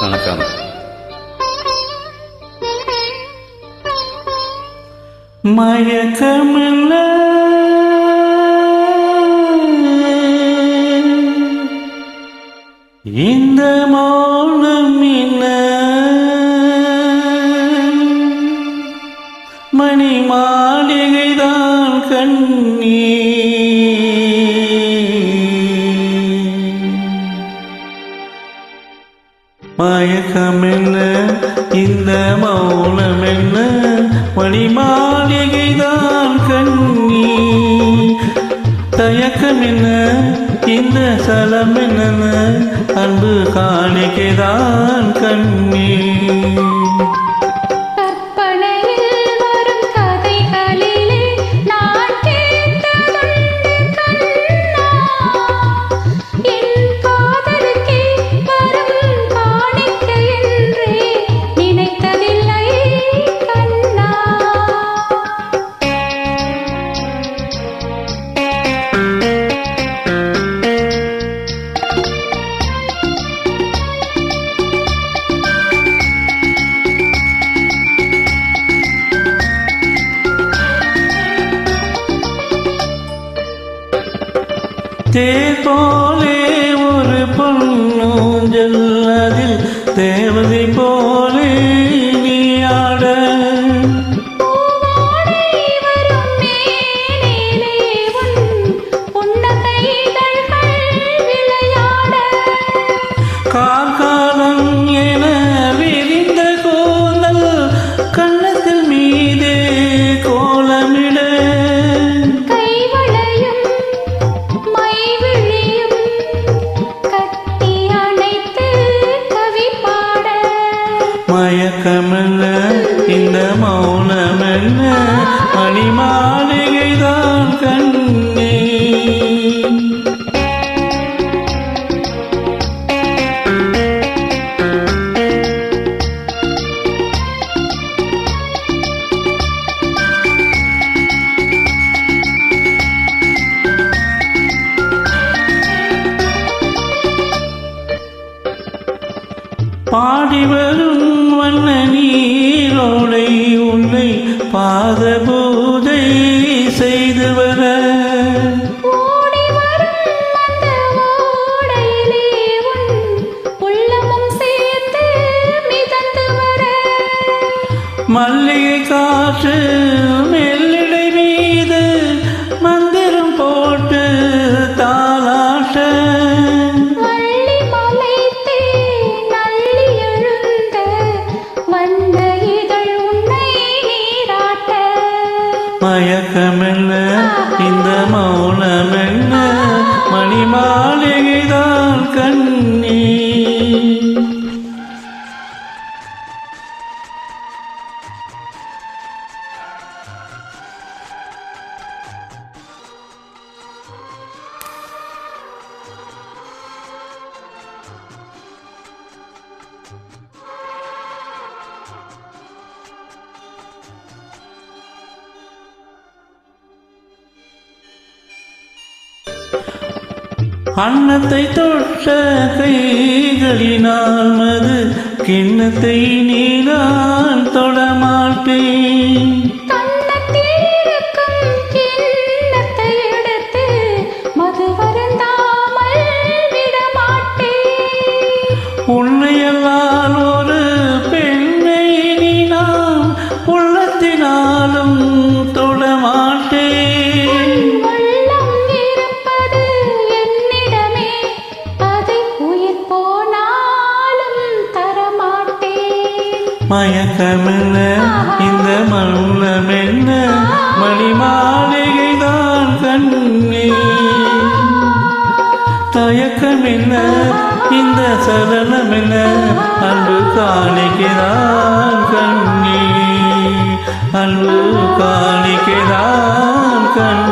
வணக்கம். மயக்கமில்ல. இந்த மௌனம் என்ன? மணி மாளிகைதான் கண் மயக்கமென்ன? இந்த மௌனம் என்ன மணி மாளிகைதான் கண்ணி தயக்கம் என்ன இந்த சலம் என்ன அன்பு காணிக்கைதான் கண்ணீர். தேர் போலே ஒரு பொன்னூஞ்சல் அதில் தேவதை போ மயக்கமெல்ல இந்த மௌனமென்ன? மணி பாடி வரும் வண்ண நீரோடை உன்னை பாத பூஜை செய்து வர. ஓடி வரும் அந்த மயக்கமெல்ல இந்த மௌனமென்ன? மணி மாளிகைதான் கண்ணீ அன்னத்தை தொட்ட கைகளினால் மது கிண்ணத்தை நீதான் தொடமாட்டேன் உன்னையெல்லாம் ஒரு பெண்ணை நீ நான் உள்ளத்தினாலும் மயக்கமென்ன இந்த மௌனமென்ன மணி மாளிகைதான் கண்ணே தயக்கமென்ன இந்த சலனம் என்ன அன்பு காணிக்கிறான் கண்ணே அன்பு காணிக்கிறான் கண்ணே